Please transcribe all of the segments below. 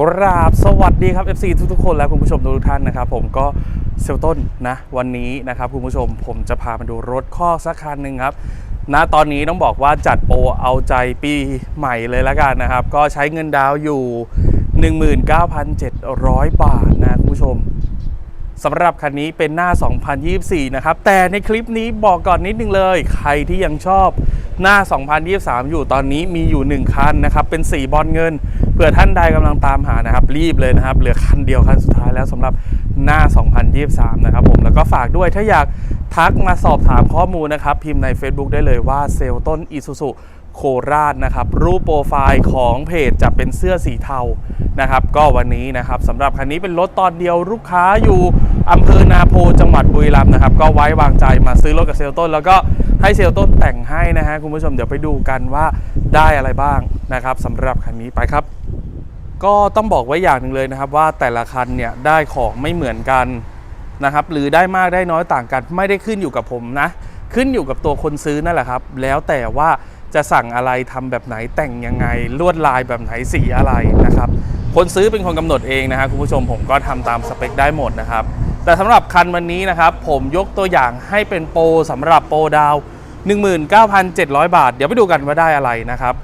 กราบสวัสดีครับ FC ทุกๆคนและคุณผู้ชมทุกท่านนะครับ ผมก็เซลต้นนะ วันนี้นะครับคุณผู้ชมผมจะพามาดูรถข้อสักคันหนึ่งครับณตอนนี้ต้องบอกว่าจัดโปรเอาใจปีใหม่เลยละกันนะครับ ก็ใช้เงินดาวน์อยู่ 19,700 บาทนะคุณผู้ชมสำหรับคันนี้เป็นหน้า 2024 นะครับ แต่ในคลิปนี้บอกก่อนนิดนึงเลย ใครที่ยังชอบ หน้า 2023 อยู่ตอนนี้มีอยู่ 1 คันนะครับ เป็นสีบอลเงิน เผื่อท่านใดกำลังตามหานะครับ รีบเลยนะครับ เหลือคันเดียวคันสุดท้ายแล้วสำหรับหน้า 2023 นะครับผม แล้วก็ฝากด้วยถ้าอยากทักมาสอบถามข้อมูลนะครับ พิมพ์ใน Facebook ได้เลยว่าเซลต้นอีซูซุโคราชนะครับ รูปโปรไฟล์ของเพจจะเป็นเสื้อสีเทานะครับ ก็วันนี้นะครับสำหรับคันนี้เป็นรถตอนเดียวลูกค้าอยู่อำเภอนาโพจังหวัดบุรีรัมย์นะครับ ก็ไว้วางใจมาซื้อรถกับเซลต้นแล้วก็ ให้เซลต้นแต่งให้นะฮะคุณผู้ชมเดี๋ยวไปดูกันว่าได้อะไรบ้างนะครับสำหรับคันนี้ไปครับ ก็ต้องบอกไว้อย่างหนึ่งเลยนะครับว่าแต่ละคันเนี่ยได้ของไม่เหมือนกันนะครับหรือได้มากได้น้อยต่างกัน ไม่ได้ขึ้นอยู่กับผมนะ ขึ้นอยู่กับตัวคนซื้อนั่นแหละครับ แล้วแต่ว่าจะสั่งอะไรทำแบบไหนแต่งยังไง ลวดลายแบบไหนสีอะไรนะครับคนซื้อเป็นคนกำหนดเองนะครับคุณผู้ชมผมก็ทำตามสเปคได้หมดนะครับ แต่สำหรับคันวันนี้นะครับ ผมยกตัวอย่างให้เป็นโปรสำหรับโปรดาว 19,700 บาท เดี๋ยวไปดูกันว่าได้อะไรนะครับ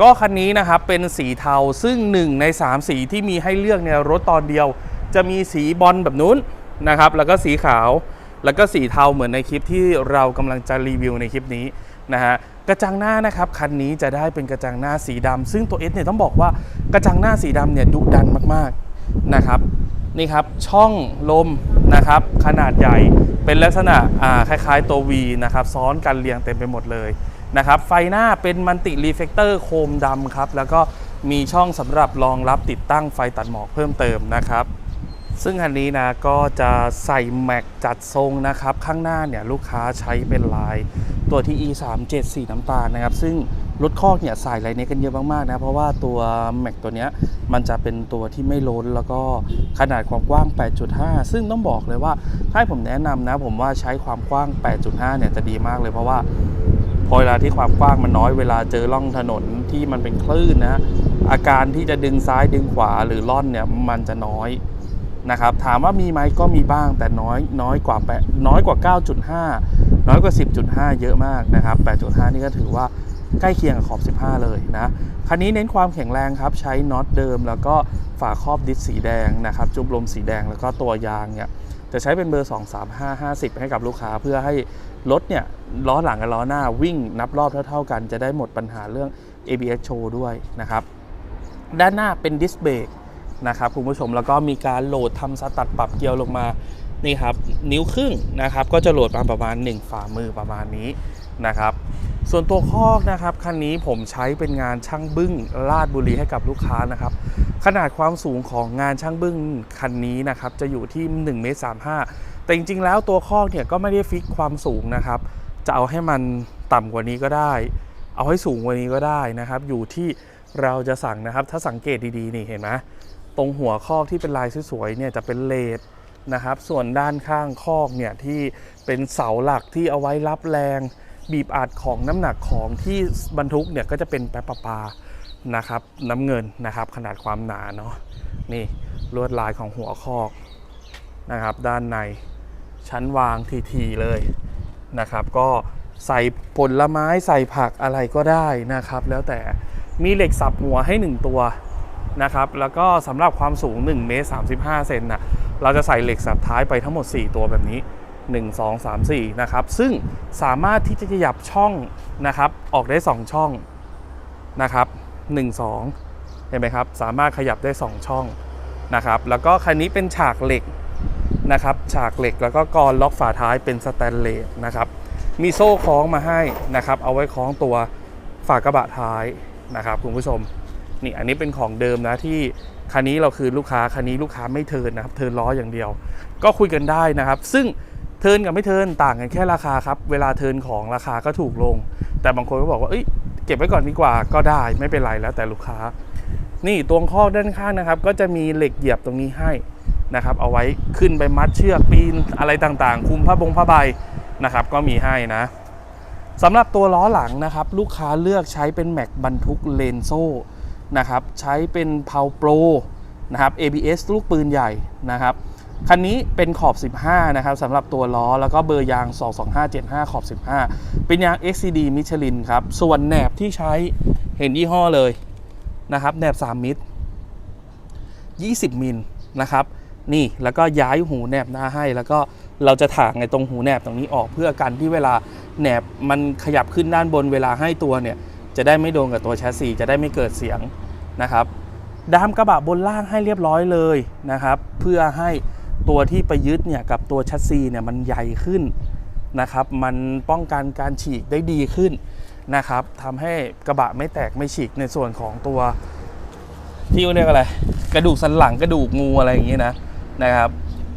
ก็คันนี้นะครับเป็นสีเทาซึ่ง 1 ใน 3 สีที่มีให้เลือกในรถตอนเดียว จะมีสีบอลแบบนู้นนะครับ แล้วก็สีขาวแล้วก็สีเทาเหมือนในคลิปที่เรากำลังจะรีวิวในคลิปนี้นะฮะกระจังหน้านะครับคันนี้จะได้เป็นกระจังหน้าสีดำซึ่งตัว S เนี่ยต้องบอกว่ากระจังหน้าสีดำเนี่ยดุดันมากๆนะครับ นี่ครับช่องลมนะครับขนาดใหญ่เป็นลักษณะคล้ายๆตัว V นะครับซ้อนกันเรียงเต็มไปหมดเลยนะครับไฟหน้าเป็นมันติรีเฟกเตอร์โคมดำครับแล้วก็มีช่องสำหรับรองรับติดตั้งไฟตัดหมอกเพิ่มเติมนะครับ ซึ่งคันนี้นะก็จะใส่แม็กจัดทรงนะครับ ข้างหน้าเนี่ยลูกค้าใช้เป็นลายตัวที่ e 3 7สีน้ำตาลนะครับ ซึ่ง รถคอกเนี่ยใส่ลายนี้กันเยอะมากๆนะ เพราะว่าตัวแม็กตัวเนี้ยมันจะเป็นตัวที่ไม่ล้นแล้วก็ขนาดความกว้าง 8.5 ซึ่งต้องบอกเลยว่าถ้าผมแนะนำนะ ผมว่าใช้ความกว้าง 8.5 เนี่ยจะดีมากเลยเพราะว่าพอเวลาที่ความกว้างมันน้อยเวลาเจอร่องถนนที่มันเป็นคลื่นนะอาการที่จะดึงซ้ายดึงขวาหรือล่อนเนี่ยมันจะน้อยนะครับถามว่ามีไหมก็มีบ้างแต่น้อยน้อยกว่าแปน้อยกว่า 9.5 น้อยกว่า 10.5 เยอะมากนะครับ 8.5 นี่ก็ถือว่า ใกล้เคียงกับขอบ 15 เลยนะคันนี้เน้นความแข็งแรงครับ ใช้น็อตเดิม แล้วก็ฝาครอบดิสสีแดงนะครับจุบลมสีแดงแล้วก็ตัวยางเนี่ยจะใช้เป็นเบอร์ 2 3 5 50 ให้กับลูกค้าเพื่อให้รถเนี่ยล้อหลังกับล้อหน้าวิ่งนับรอบเท่า ๆ กัน จะได้หมดปัญหาเรื่อง ABS โชว์ด้วยนะครับ ด้านหน้าเป็นดิสเบรกนะครับคุณผู้ชมแล้วก็มีการโหลดทำสตัดปรับเกียร์ลงมานี่ครับนิ้วครึ่งนะครับก็จะโหลดมาประมาณ 1 ฝ่ามือประมาณนี้ นะครับ ส่วนตัวคอกนะครับคันนี้ผมใช้เป็นงานช่างบึ้งลาดบุรีให้กับลูกค้านะครับ ขนาดความสูงของงานช่างบึ้งคันนี้นะครับจะอยู่ที่1เมตร35 แต่จริงๆ แล้วตัวคอกเนี่ยก็ไม่ได้ฟิกความสูงนะครับ จะเอาให้มันต่ำกว่านี้ก็ได้ เอาให้สูงกว่านี้ก็ได้นะครับ อยู่ที่เราจะสั่งนะครับ ถ้าสังเกตดีๆนี่เห็นไหมตรงหัวคอกที่เป็นลายสวยๆเนี่ยจะเป็นเลดนะครับ ส่วนด้านข้างคอกเนี่ยที่เป็นเสาหลักที่เอาไว้รับแรง บีบอัดของน้ำหนักของที่บรรทุกเนี่ยก็จะเป็นแปะปะปานะครับน้ำเงินนะครับขนาดความหนาเนาะนี่ลวดลายของหัวคอกนะครับด้านในชั้นวางทีๆเลยนะครับ ก็ใส่ผลไม้ใส่ผักอะไรก็ได้นะครับ แล้วแต่มีเหล็กสับหัวให้ 1 ตัวนะครับ แล้วก็สำหรับความสูง1เมตร35เซนน่ะเราจะใส่เหล็กสับท้ายไปทั้งหมด 4 ตัวแบบนี้ 1 2 3 4นะครับซึ่งสามารถที่จะขยับช่องนะครับออกได้ 2 ช่องนะครับ1 2เห็นไหมครับสามารถขยับได้ 2 ช่องนะครับแล้วก็คันนี้เป็นฉากเหล็กนะครับฉากเหล็กแล้วก็กรล็อกฝาท้ายเป็นสแตนเลสนะครับมีโซ่คล้องมาให้นะครับเอาไว้คล้องตัวฝากระบะท้ายนะครับคุณผู้ชมนี่อันนี้เป็นของเดิมนะที่คันนี้เราคือลูกค้าคันนี้ลูกค้าไม่เทินนะครับเทินล้ออย่างเดียว ก็คุยกันได้นะครับ ซึ่ง เทินกับไม่เทินต่างกันแค่ราคาครับ เวลาเทินของราคาก็ถูกลง แต่บางคนก็บอกว่าเอ้ยเก็บไว้ก่อนดีกว่าก็ได้ไม่เป็นไรแล้วแต่ลูกค้า นี่ตรงข้อด้านข้างนะครับ ก็จะมีเหล็กเหยียบตรงนี้ให้นะครับ เอาไว้ขึ้นไปมัดเชือกปีนอะไรต่างๆ คุมผ้าบงผ้าใบนะครับ ก็มีให้นะสำหรับตัวล้อหลังนะครับ ลูกค้าเลือกใช้เป็นแม็กบรรทุกเลนโซ่นะครับ ใช้เป็นเพาโปรนะครับ ABS ลูกปืนใหญ่นะครับ คันนี้เป็นขอบ 15 นะครับสำหรับตัวล้อ แล้วก็เบอร์ยาง 22575 ขอบ 15 เป็นยาง XCD Michelin ครับ ส่วนแหนบที่ใช้เห็นยี่ห้อเลยนะครับ แหนบ 3 มิตร 20 มิลนะครับ นี่แล้วก็ย้ายหูแหนบหน้าให้ แล้วก็เราจะถางในตรงหูแหนบตรงนี้ออกเพื่อกันที่เวลาแหนบมันขยับขึ้นด้านบนเวลาให้ตัวเนี่ย จะได้ไม่โดนกับตัวแชสซีจะได้ไม่เกิดเสียงนะครับดามกระบะบนล่างให้เรียบร้อยเลยนะครับ เพื่อให้ ตัวที่ไปยึดเนี่ยกับตัวแชัสซีเนี่ยมันใหญ่ขึ้นนะครับมันป้องกันการฉีกได้ดีขึ้นนะครับทำให้กระบะไม่แตกไม่ฉีกในส่วนของตัวที่เรียกอะไร กระดูกสันหลังกระดูกงูอะไรอย่างนี้นะนะครับ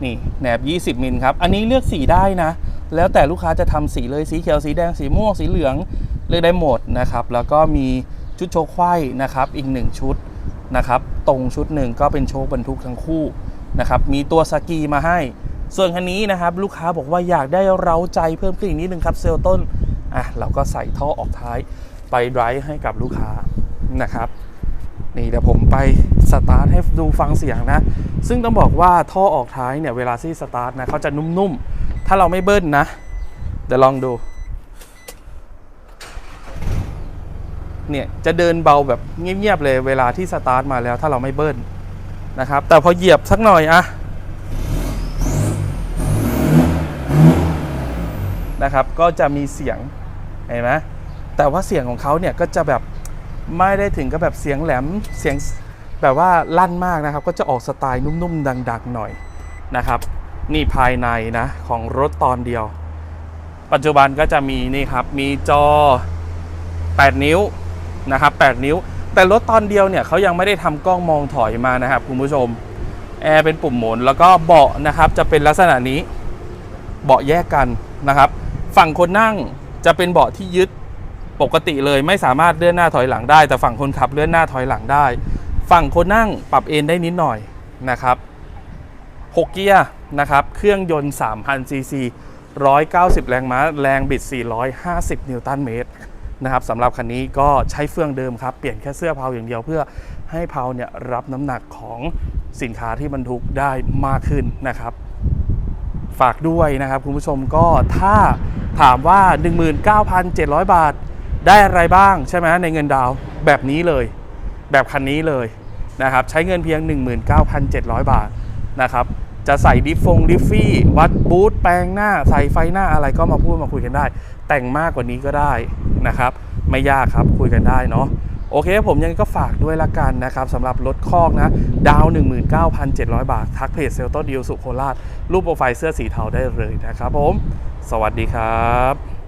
นี่แหนบ 20 มิลครับ อันนี้เลือกสีได้นะ แล้วแต่ลูกค้าจะทำสีเลยสีเขียวสีแดงสีม่วงสีเหลืองเลือกได้หมดนะครับ แล้วก็มีชุดโชคไขว้นะครับอีก 1 ชุดนะครับ ตรงชุดหนึ่งก็เป็นโชคบรรทุกทั้งคู่ นะครับมีตัวสกีมาให้ ส่วนคันนี้นะครับลูกค้าบอกว่าอยากได้เร้าใจเพิ่มขึ้นอีกนิดนึงครับเซลต้นอะเราก็ใส่ท่อออกท้ายไปไดรฟ์ให้กับลูกค้านะครับนี่เดี๋ยวผมไปสตาร์ทให้ดูฟังเสียงนะ ซึ่งต้องบอกว่าท่อออกท้ายเนี่ยเวลาที่สตาร์ทนะเขาจะนุ่มๆ ถ้าเราไม่เบิ้ลนะ เดี๋ยวลองดู เนี่ยจะเดินเบาแบบเงียบๆเลยเวลาที่สตาร์ทมาแล้วถ้าเราไม่เบิ้ล นะครับ แต่พอเหยียบสักหน่อยอะนะครับ ก็จะมีเสียง เห็นไหมแต่ว่าเสียงของเขาเนี่ยก็จะแบบไม่ได้ถึงกับแบบเสียงแหลม เสียงแบบว่าลั่นมากนะครับ ก็จะออกสไตล์นุ่มๆ ดัง ๆ หน่อยนะครับ นี่ภายในนะของรถตอนเดียว ปัจจุบันก็จะมีนี่ครับ มีจอ 8 นิ้วนะครับ 8 นิ้ว แต่รถตอนเดียวเนี่ยเขายังไม่ได้ทำกล้องมองถอยมานะครับคุณผู้ชมแอร์เป็นปุ่มหมุนแล้วก็เบาะนะครับจะเป็นลักษณะนี้เบาะแยกกันนะครับ ฝั่งคนนั่งจะเป็นเบาะที่ยึดปกติเลยไม่สามารถเลื่อนหน้าถอยหลังได้ แต่ฝั่งคนขับเลื่อนหน้าถอยหลังได้ ฝั่งคนนั่งปรับเอนได้นิดหน่อยนะครับ6เกียร์นะครับ เครื่องยนต์3,000ซีซี190 แรงม้า แรงบิด 450 นิวตันเมตร นะครับสำหรับคันนี้ก็ใช้เฟืองเดิมครับ เปลี่ยนแค่เสื้อเพลาอย่างเดียวเพื่อให้เพลาเนี่ยรับน้ำหนักของสินค้าที่บรรทุกได้มากขึ้นนะครับ ฝากด้วยนะครับคุณผู้ชมก็ถ้าถามว่า 19,700 บาทได้อะไรบ้างใช่ไหมในเงินดาวแบบนี้เลย แบบคันนี้เลยนะครับใช้เงินเพียง 19,700 บาทนะครับจะใส่ดิฟฟงดิฟฟี่ วัดบูทแปลงหน้า ใส่ไฟหน้าอะไรก็มาพูดมาคุยกันได้ แต่งมากกว่านี้ก็ได้ นะครับ ไม่ยากครับคุยกันได้เนาะโอเค ผมยังไงก็ฝากด้วยละกันนะครับสำหรับรถคอกนะ ดาว 19,700 บาท ทักเพจเซลต์ดิวสุโคราชรูปโปรไฟล์เสื้อสีเทาได้เลยนะครับผม สวัสดีครับ